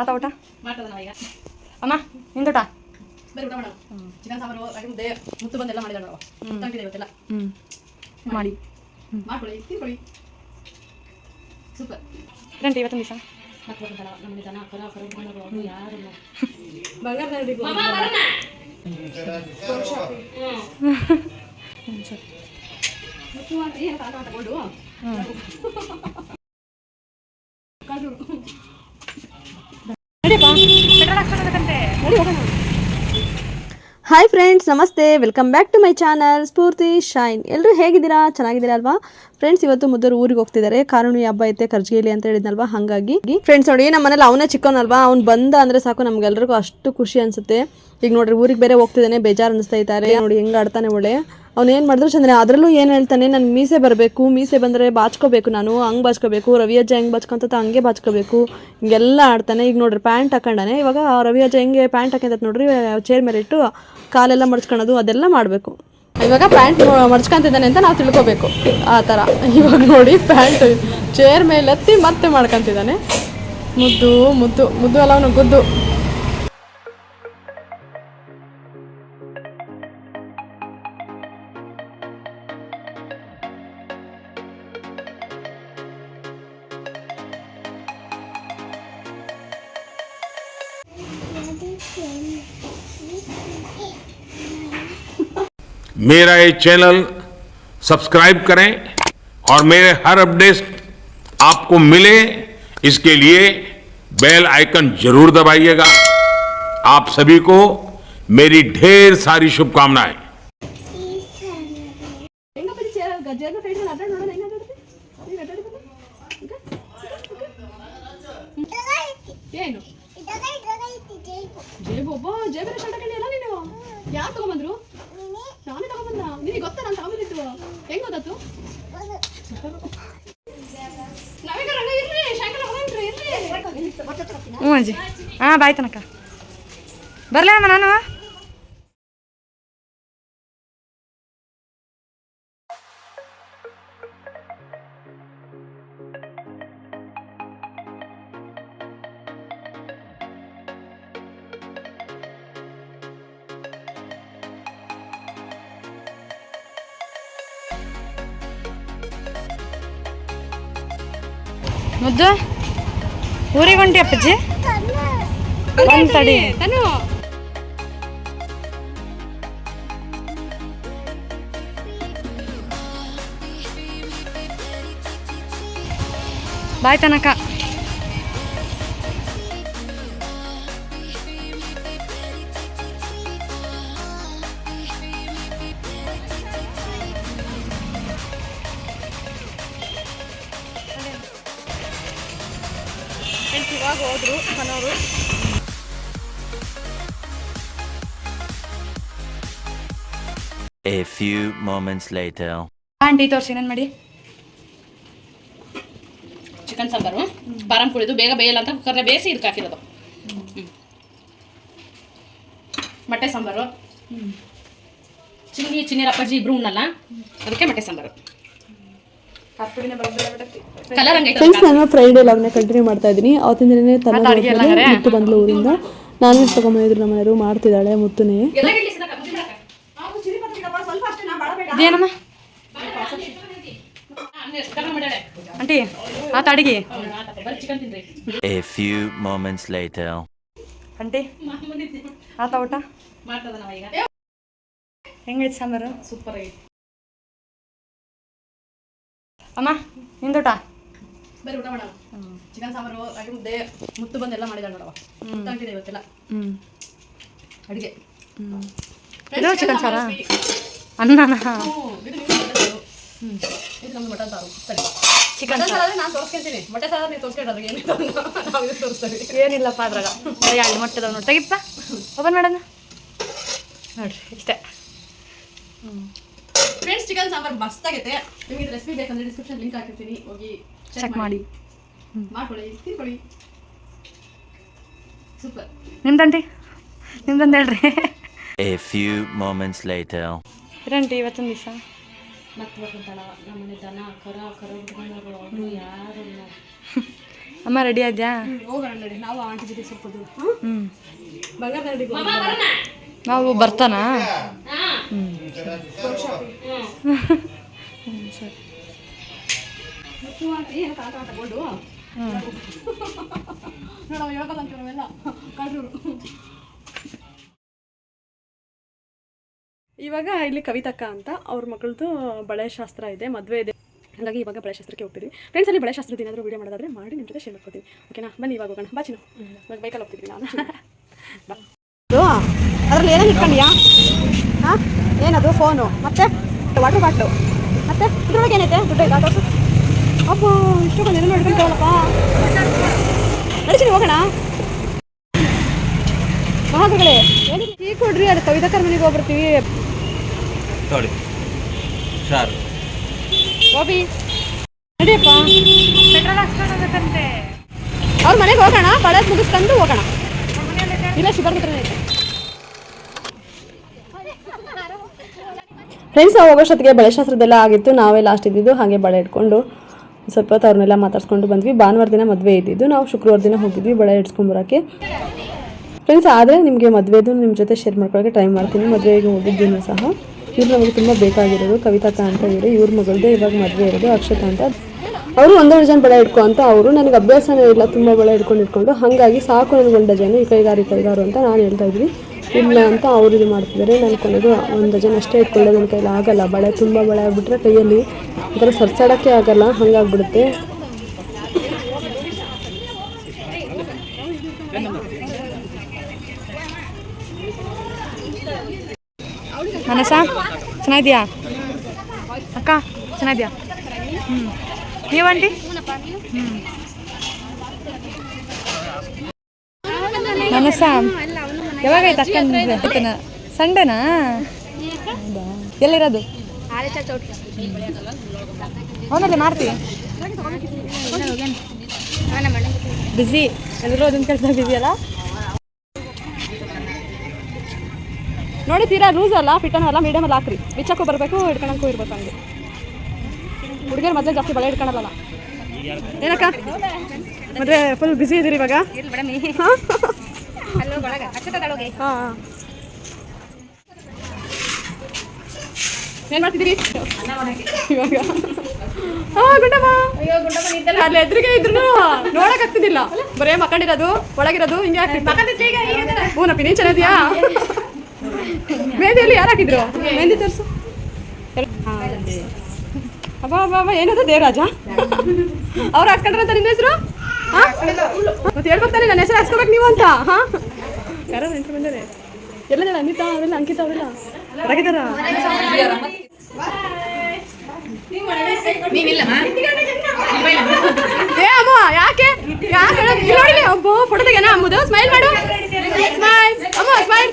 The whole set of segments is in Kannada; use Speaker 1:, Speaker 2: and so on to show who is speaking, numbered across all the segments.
Speaker 1: ಆತ ಊಟ? ಅಮ್ಮ ನಿಂದೂಟ
Speaker 2: ಬರೀ ಊಟ ಮಾಡೋಣ. ಚಿಕನ್ ಸಾಂಬಾರು ರಾಗಿ ಮುದ್ದೆ ಮುತ್ತು ಬಂದೆಲ್ಲ ಮಾಡಿದ ಇವತ್ತೆಲ್ಲ.
Speaker 1: ಹ್ಞೂ ಮಾಡಿ.
Speaker 2: ಮಾಡ್ಕೊಳ್ಳಿ ತಿನ್ಕೊಳ್ಳಿ. ಸೂಪರ್.
Speaker 1: ಫ್ರೆಂಡ್ ಇವತ್ತಿನ ದಿವಸ?
Speaker 2: ಮತ್ತೆ ಬರ್ತಲ್ಲ ನಮ್ಮ ಜನ ಕರ ಕರ ಉಟ್ಕೊಂಡು ಯಾರು
Speaker 1: ಬಂಗಾರ ಹ್ಞೂ ಸರಿ
Speaker 2: ಏನು ಕಾಟ ತಗೊಂಡು
Speaker 1: ನಡಿಯಪ್ಪ ಪೆಟ್ರೋಲ್ ಹಾಕ್ಸ್ಕೊಳ್ಬೇಕಂತೆ ನಡಿ ಹೋಗೋಣ
Speaker 3: ಹಾಯ್ ಫ್ರೆಂಡ್ಸ್ ನಮಸ್ತೆ. Welcome back to my channel Spoorthi shine ಎಲ್ಲರೂ ಹೇಗಿದ್ದೀರಾ? ಚೆನ್ನಾಗಿದ್ದೀರಾ ಅಲ್ವಾ? ಫ್ರೆಂಡ್ಸ್ ಇವತ್ತು ಮುದ್ದೂರು ಊರಿಗೆ ಹೋಗ್ತಿದ್ದಾರೆ. ಕಾರುಣಿ ಹಬ್ಬ ಐತೆ, ಕರ್ಜಿಗೆಲಿ ಅಂತ ಹೇಳಿದ್ನಲ್ವಾ? ಹಾಗಾಗಿ ಫ್ರೆಂಡ್ಸ್ ನೋಡಿ, ನಮ್ಮ ಮನೇಲಿ ಅವನೇ ಚಿಕ್ಕವನಲ್ವಾ? ಅವ್ನು ಬಂದ ಅಂದ್ರೆ ಸಾಕು ನಮಗೆಲ್ಲರಿಗೂ ಅಷ್ಟು ಖುಷಿ ಅನ್ಸುತ್ತೆ. ಈಗ ನೋಡ್ರಿ, ಊರಿಗೆ ಬೇರೆ ಹೋಗ್ತಿದ್ದಾನೆ, ಬೇಜಾರು ಅನಿಸ್ತಾ ಇದ್ದಾರೆ. ನೋಡಿ ಹೆಂಗೆ ಆಡ್ತಾನೆ ಒಳ್ಳೆ. ಅವ್ನು ಏನು ಮಾಡಿದ್ರು ಚಂದ್ರೆ ಅದರಲ್ಲೂ ಏನು ಹೇಳ್ತಾನೆ? ನಾನು ಮೀಸೆ ಬರಬೇಕು, ಮೀಸೆ ಬಂದರೆ ಬಾಚ್ಕೋಬೇಕು ನಾನು, ಹಂಗೆ ಬಾಚ್ಕೋಬೇಕು, ರವಿ ಅಜ್ಜ ಹೆಂಗೆ ಬಾಚ್ಕೊಂತ ಹಂಗೆ ಬಾಚ್ಕೋಬೇಕು. ಹಿಂಗೆಲ್ಲ ಆಡ್ತಾನೆ. ಈಗ ನೋಡ್ರಿ, ಪ್ಯಾಂಟ್ ಹಾಕೊಂಡಾನೆ. ಇವಾಗ ರವಿ ಅಜ್ಜ ಹೆಂಗೆ ಪ್ಯಾಂಟ್ ಹಾಕೊಂತ ನೋಡ್ರಿ ಚೇರ್ ಮೇಲೆ ಇಟ್ಟು ಕಾಲೆಲ್ಲ ಮಡ್ಚ್ಕೊಳೋದು ಅದೆಲ್ಲ ಮಾಡಬೇಕು. ಇವಾಗ ಪ್ಯಾಂಟ್ ಮಡ್ಚ್ಕೊಂತಿದ್ದಾನೆ ಅಂತ ನಾವು ತಿಳ್ಕೊಬೇಕು. ಆ ಥರ. ಇವಾಗ ನೋಡಿ, ಪ್ಯಾಂಟ್ ಚೇರ್ ಮೇಲೆ ಹತ್ತಿ ಮತ್ತೆ ಮಾಡ್ಕೊಂತಿದ್ದಾನೆ. ಮುದ್ದು ಮುದ್ದು ಮುದ್ದು ಅಲ್ಲ ಅವನು ಗುದ್ದು.
Speaker 4: मेरा ये चैनल सब्सक्राइब करें और मेरे हर अपडेट आपको मिले, इसके लिए बेल आइकन ज़रूर दबाइएगा। आप सभी को मेरी ढेर सारी शुभकामनाएँ।
Speaker 3: ಜೇಬು, ಒಬ್ಬ ಜೇಬಿನ ಶರ್ಟ್ ಹಾಕೊಂಡಿಯಲ್ಲ ನೀನು? ಯಾರು ತಗೊಂಬಂದ್ರು? ನಾನೇ ತಗೊಂಬಂದ. ನಿನಗೆ ಗೊತ್ತಾ ನಾನು ತಗೊಂಬಂದಿತ್ತು ಹೆಂಗ್ ಗೊತ್ತಾತು?
Speaker 1: ಹ್ಞೂ ಅಜ್ಜಿ. ಹಾಂ, ಬಾಯ್ ತನಕ. ಬರಲೇ ಅಮ್ಮ ನಾನು? ಮುದ್ದು ಊರಿಗೆ ಹೊಂಟಿ ಅಪ್ಪಜ್ಜಿ ಒಂದು ತಡಿ
Speaker 3: ತನು
Speaker 1: ಬಾಯ್ ತನಕ
Speaker 3: ಇವಾಗ ಹೋದ್ರು ಮನೋರು
Speaker 5: A few moments later.
Speaker 1: Aunty ತೋರಿಸಿ ಏನೇನು ಮಾಡಿ?
Speaker 2: ಚಿಕನ್ ಸಾಂಬಾರು ಬಾರಂ ಕುಳಿದು ಬೇಗ ಬೇಯಲ್ಲ ಅಂತ ಕುಕ್ಕರ್ನ ಬೇಯಿಸಿ ಇದಕ್ಕೆ ಹಾಕಿರೋದು. ಹ್ಮ್. ಮೊಟ್ಟೆ ಸಾಂಬಾರು. ಚಿನ್ನಿ ಚಿನ್ನಿರ ಅಪ್ಪಾಜಿ ಇಬ್ರು ಉಣ್ಣಲ್ಲ ಅದಕ್ಕೆ ಮೊಟ್ಟೆ ಸಾಂಬಾರು.
Speaker 3: ಫ್ರೆಂಡ್ಸ್ ನಾನು ಫ್ರೈಡೇ ಲಾಗ್ನ ಕಂಟಿನ್ಯೂ ಮಾಡ್ತಾ ಇದ್ದೀನಿ. ಅವತ್ತಿನ ದಿನನೇ ತಲೆ
Speaker 1: ಮತ್ತೆ ಅಡ್ಗೆ ಎಲ್ಲ
Speaker 3: ನೋಡ್ಕೊಂಡು
Speaker 1: ಹಂಗಾರೆ?
Speaker 3: ಮುತ್ತು ಬಂದ್ಲು ಊರಿಂದ. ನಾನ್ ವೆಜ್ ತಗೊಂಬಂದಿದ್ರು ನಮ್ಮ ಮನೆಯವರು ಮಾಡ್ತಿದ್ದಾಳೆ ಮುತ್ತುನೇ.
Speaker 2: ಎಲ್ಲ ಇಡ್ಲಿ ಸಿಗಕ್ಕ, ಮುದ್ದೆ ಮಾಡಕ್ಕ?
Speaker 1: ಇದೇನಮ್ಮ
Speaker 2: ಹಾ, ಹಂಗೆ ಕರ್ಕೊಂಡ್ ಬಿಡಾಳೆ.
Speaker 1: ಆಂಟಿ ಆತ ಅಡಿಗೆ
Speaker 2: ಹ್ಮ್, ಆತಪ್ಪ, ಬರ್ರಿ ಚಿಕನ್ ತಿನ್ರಿ
Speaker 5: A few moments later.
Speaker 1: Aunty ಆತ ಊಟ?
Speaker 2: ಮಾಡ್ತದ ನಾವೀಗ
Speaker 1: ಹೆಂಗೈತೆ ಸಾಂಬಾರು?
Speaker 2: ಸೂಪರ್ ಆಗೈತಿ.
Speaker 1: ಅಮ್ಮ ನಿಂದೂಟ
Speaker 2: ಬರೀ ಊಟ ಮಾಡೋಣ. ಚಿಕನ್ ಸಾಂಬಾರು ರಾಗಿ ಮುದ್ದೆ ಮುತ್ತು ಬಂದೆಲ್ಲ ಮಾಡಿದಾಳೆ ನೋಡವ ತಂಟಿದೆ ಇವತ್ತೆಲ್ಲ.
Speaker 1: ಹ್ಞೂ
Speaker 2: ಅಡಿಗೆ.
Speaker 1: ಇದು ಚಿಕನ್ ಸಾರ? ಅನ್ನನ.
Speaker 2: ಇದು ನಮ್ದು ಮಟನ್ ಸಾರು. ಸರಿ.
Speaker 1: ಚಿಕನ್
Speaker 2: ಸಾರು. ಆದರೆ ನಾನು ತೋರಿಸ್ಕೊಂತೀನಿ. ಮೊಟ್ಟೆ ಸಾರು ನೀವು ತೋರಿಸ್ಕೊಂಡ್ರೆ ಏನು ನಾವು ತೋರಿಸ್ತೀವಿ.
Speaker 1: ಏನಿಲ್ಲಪ್ಪ ಅದ್ರಾಗ. ಬರೀ ಅಲ್ಲಿ ಮೊಟ್ಟೆ ನೋಡಿ. ತೆಗಿಪ್ಪ ಓಪನ್ ಮಾಡೋಣ? ನೋಡ್ರಿ ಇಷ್ಟೇ.
Speaker 2: ಫ್ರೆಂಡ್ಸ್ ಚಿಕನ್ ಸಾಂಬಾರ್ ಮಸ್ತಾಗೈತೆ ನಿಮಗೆ ಇದು ರೆಸಿಪಿ ಬೇಕಂದ್ರೆ ಡಿಸ್ಕ್ರಿಪ್ಷನ್ ಲಿಂಕ್ ಹಾಕಿರ್ತೀನಿ. ಹೋಗಿ
Speaker 1: ಚೆಕ್ ಮಾಡಿ.
Speaker 2: ಮಾಡ್ಕೊಳ್ಳಿ ತಿನ್ಕೊಳ್ಳಿ. ಸೂಪರ್
Speaker 1: ನಿಮ್ದಂಟಿ ನಿಮ್ದಂತ ಹೇಳ್ರಿ.
Speaker 5: A few moments later.
Speaker 1: ಇರಂಟಿ ಇವತ್ತೊಂದು ದಿವಸ.
Speaker 2: ಮತ್ತೆ ಬರ್ತಾಳ ನಮ್ಮ ಮನೆ ದನ ಕರ ಕರ ಯಾರು ಇಲ್ಲ.
Speaker 1: ಅಮ್ಮ ರೆಡಿ ಆದ್ಯಾ?
Speaker 2: ಹೋಗೋಣ ನಡಿ. ನಾವು ಆಂಟಿ ಜೊತೆ ಸ್ವಲ್ಪ ದೂರ.
Speaker 1: ಹ್ಞೂ
Speaker 2: ಬಂಗಾರ
Speaker 1: ನಾವು ಬರ್ತಾನಾ?
Speaker 2: ಇವಾಗ ಇಲ್ಲಿ ಕವಿತಕ್ಕ ಅಂತ ಅವ್ರ ಮಗಳದು ಬಳೆ ಶಾಸ್ತ್ರ ಇದೆ, ಮದುವೆ ಇದೆ. ಹಾಗಾಗಿ ಇವಾಗ ಬಳೆ ಶಾಸ್ತ್ರಕ್ಕೆ ಹೋಗ್ತೀವಿ ಫ್ರೆಂಡ್ಸ್ ಅಲ್ಲಿ ಬಳೆ ಶಾಸ್ತ್ರದ ಏನಾದರೂ ವೀಡಿಯೋ ಮಾಡೋದಾದ್ರೆ ಮಾಡಿ ನಿಮ್ಮ ಜೊತೆ ಶೇರ್ ಮಾಡ್ಕೊತೀವಿ ಓಕೆನಾ ಬನ್ನಿ ಇವಾಗ ಹೋಗೋಣ. ಬಾ ಚಿನ್ನ. ಇವಾಗ ಬೈಕಲ್ಲಿ ಹೋಗ್ತಿದ್ವಿ ನಾನು.
Speaker 3: ಅದರಲ್ಲಿ ಏನೇನು ಇಟ್ಕೊಂಡಿಯಾ? ಹಾಂ? ಏನದು? ಫೋನು ಮತ್ತೆ? ವಾಟರ್ ಬಾಟ್ಲು ಮತ್ತೆ ಇದ್ರೊಳಗೆ ಏನೈತೆ? ದುಡ್ಡು ಇಲ್ಲ ತೋರ್ಸು. ಅಪ್ಪ ಬಂದು ಏನೇನು ಹಿಡ್ಕೊಂತವಳಪ್ಪ ನಡಿಸಿ ಹೋಗೋಣ. ಮಹಾಗುಗಳೇ ಏನಿದೆ ಟೀ ಕೊಡ್ರಿ ಅದು ಮನೆಗೆ ಹೋಗ್ಬರ್ತೀವಿ
Speaker 6: ನೋಡಿ ಸರ್.
Speaker 3: ಗೋಬಿ. ನಡಿಯಪ್ಪ.
Speaker 1: ಪೆಟ್ರೋಲ್
Speaker 3: ಅವ್ರ ಮನೆಗೆ ಹೋಗೋಣ ಬಳೆದ್ ಮುಗಿಸ್ಕೊಂಡು ಹೋಗೋಣ. ಇಲ್ಲ ಶುಗರ್ ಹತ್ರನೇ ಐತೆ. ಫ್ರೆಂಡ್ಸ್ ಹೋಗೋಷ್ಟೊತ್ತಿಗೆ ಬಳೆ ಶಾಸ್ತ್ರದೆಲ್ಲ ಆಗಿತ್ತು. ನಾವೇ ಲಾಸ್ಟ್ ಇದ್ದಿದ್ದು, ಹಾಗೆ ಬಳೆ ಇಟ್ಕೊಂಡು ಸ್ವಲ್ಪ ಹೊತ್ತು ಅವ್ರನ್ನೆಲ್ಲ ಮಾತಾಡ್ಸ್ಕೊಂಡು ಬಂದ್ವಿ. ಭಾನುವಾರ ದಿನ ಮದುವೆ ಇದ್ದಿದ್ದು. ನಾವು ಶುಕ್ರವಾರ ದಿನ ಹೋಗಿದ್ವಿ ಬಳೆ ಇಡ್ಸ್ಕೊಂಬರೋಕ್ಕೆ ಫ್ರೆಂಡ್ಸ್ ಆದರೆ ನಿಮಗೆ ಮದುವೆದು ನಿಮ್ಮ ಜೊತೆ ಶೇರ್ ಮಾಡ್ಕೊಳ್ಳೋಕ್ಕೆ ಟ್ರೈ ಮಾಡ್ತೀನಿ. ಮದುವೆಗೆ ಹೋಗಿದ್ದೀನೂ ಸಹ. ಇವ್ರು ನಮಗೆ ತುಂಬ ಬೇಕಾಗಿರೋದು. ಕವಿತಾಕ ಅಂತ ಇವರು. ಇವ್ರ ಮಗಳದ್ದು ಇವಾಗ ಮದುವೆ ಇರೋದು, ಅಕ್ಷತ ಅಂತ. ಅವರು ಒಂದೊಂದು ಡಜನ್ ಬಳೆ ಇಟ್ಕೊ ಅಂತ ಅವರು. ನನಗೆ ಅಭ್ಯಾಸನೇ ಇಲ್ಲ ತುಂಬ ಬಳೆ ಇಟ್ಕೊಂಡು ಇಟ್ಕೊಂಡು. ಹಾಗಾಗಿ ಸಾಕು ನನಗೆ ಒಂದು ಡಜನ್. ಈ ಕೈಗಾರಿಕೆ ಕೈಗಾರು ಅಂತ ನಾನು ಹೇಳ್ತಾ ಇದ್ವಿ. ಇಲ್ಲ ಅಂತ ಅವ್ರು ಇದು ಮಾಡ್ತಿದ್ದಾರೆ. ನಾನು ಕೊನೆಗೂ ಒಂದು ಡಜನ್ ಅಷ್ಟೇ ಇಟ್ಕೊಳ್ಳೋದು ನನ್ನ ಕೈಲಿ ಆಗಲ್ಲ. ಬಳೆ ತುಂಬ ಬಳೆ ಆಗಿಬಿಟ್ರೆ ಕೈಯಲ್ಲಿ ಒಂಥರ ಸರ್ಸಾಡೋಕ್ಕೆ ಆಗಲ್ಲ, ಹಂಗಾಗ್ಬಿಡುತ್ತೆ.
Speaker 1: ಮನಸ, ಚೆನ್ನಾಗಿದ್ಯಾ? ಅಕ್ಕ, ಚೆನ್ನಾಗಿದ್ಯಾ? ಹ್ಞೂ ನೀವಂಟಿ ಹ್ಞೂ ಮನಸ ಯಾವಾಗೈತೆ ಅಕ್ಕನ ಸಂಡೇನಾ? ಎಲ್ಲಿರೋದು? ಅವನಲ್ಲಿ ಮಾಡ್ತೀವಿ ಬಿಸಿ ಎಲ್ಲರೂ ಅದನ್ನ ಕೆಲಸ ಬಿಸಿಯಲ್ಲ
Speaker 3: ನೋಡಿ ತೀರಾ ಲೂಸ್ ಅಲ್ಲ ಫಿಟ್ಟನೂ ಅಲ್ಲ ಮೀಡಿಯಮ್ ಅಲ್ಲಿ ಹಾಕ್ರಿ. ಬಿಚ್ಚಕ್ಕೂ ಬರಬೇಕು ಹಿಡ್ಕೊಳಕ್ಕೂ ಇರ್ಬೇಕು ಹಂಗೆ. ಹುಡುಗಿಯರು ಮೊದಲೇ ಜಾಸ್ತಿ ಬಳೆ ಹಿಡ್ಕೊಳಲ್ಲ ಏನಕ್ಕ? ಮದುವೆ ಫುಲ್ ಬಿಸಿ ಇದ್ದೀರಿ ಇವಾಗ? ಏನು ಮಾಡ್ತಿದ್ದೀರಿ? ಇವಾಗ. ಹಾಂ ಗುಂಡಮ್ಮ ಅಲ್ಲಿ ಎದುರಿಗೆ ಇದ್ರು ನೋಡಕ್ ಆಗ್ತಿದ್ದಿಲ್ಲ. ಬರೇ ಮಕ್ಕಂಡಿರೋದು ಒಳಗಿರೋದು ಹಿಂಗೆ ಆಗ್ತಿತ್ತು ಹೂನಪ್ಪಿ ನೀನ್ ಚೆನ್ನಾಗಿದ್ಯಾ? ಮೆಹಂದಿಯಲ್ಲಿ ಯಾರು ಹಾಕಿದ್ರು? ಮೆಹಂದಿ ತೋರಿಸು. ಅಬ್ಬಾ ಅಬ್ಬಾ ಅಬ್ಬ ಏನದು ದೇವರಾಜ? ಅವ್ರು ಹಾಕೊಂಡ್ರಂತ ನಿನ್ನ ಹೆಸರು? ಮತ್ತೆ ಹೇಳ್ಬೇಕು ತಾನೆ ನನ್ನ ಹೆಸರು ಹಾಕ್ಸ್ಕೋಬೇಕು ನೀವು ಅಂತ. ಹಾ? ಯಾರು ನೆಂಟ್ರು ಬಂದರೆ? ಎಲ್ಲ ಜನ ಅನಿತಾ ಅವರೆಲ್ಲ ಅಂಕಿತಾ ಅವರೆಲ್ಲ. ಹೊರಗಿದಾರ ಏ ಅಮ್ಮ ಯಾಕೆ? ಯಾಕೆ? ನೋಡಿ ಅಬ್ಬೋ ಫೋಟೋ ತೆಗೆನ ಅಮ್ಮದು ಸ್ಮೈಲ್ ಮಾಡು. ಸ್ಮೈಲ್ ಅಮ್ಮ ಸ್ಮೈಲ್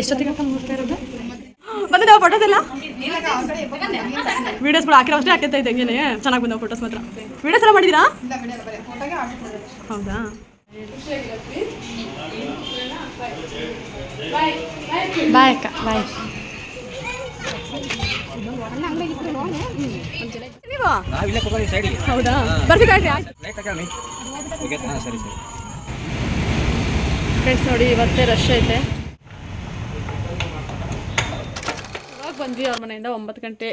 Speaker 3: ಎಷ್ಟೊತ್ತಿಗೆ ನೋಡ್ತಾ ಇರೋದು? ಬಂದಿದ್ದಾವ ಫೋಟೋಸ್ ಎಲ್ಲ? ಕೂಡ ಹಾಕಿರೋ ಅಷ್ಟೇ ಹಾಕಿರ್ತಾ ಇದ್ದೆ ಹಂಗೇನೆ. ಚೆನ್ನಾಗಿ ಬಂದವು ಫೋಟೋಸ್ ಮಾತ್ರ. ವೀಡಿಯೋಸ್ ಎಲ್ಲ ಮಾಡಿದ್ದೀರಾ ಹೌದಾ?
Speaker 1: ಬಾಯ್ ಅಕ್ಕ ಬಾಯ್
Speaker 3: ಹೌದಾ? ಫ್ರೆಂಡ್ಸ್ ನೋಡಿ ಇವತ್ತೇ ರಶ್ ಐತೆ ಇವಾಗ ಬಂದ್ವಿ ಅವ್ರ ಮನೆಯಿಂದ ಒಂಬತ್ತು ಗಂಟೆ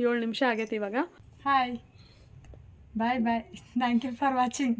Speaker 3: ಏಳು ನಿಮಿಷ ಆಗೈತೆ ಇವಾಗ.
Speaker 1: Hi bye bye thank you for watching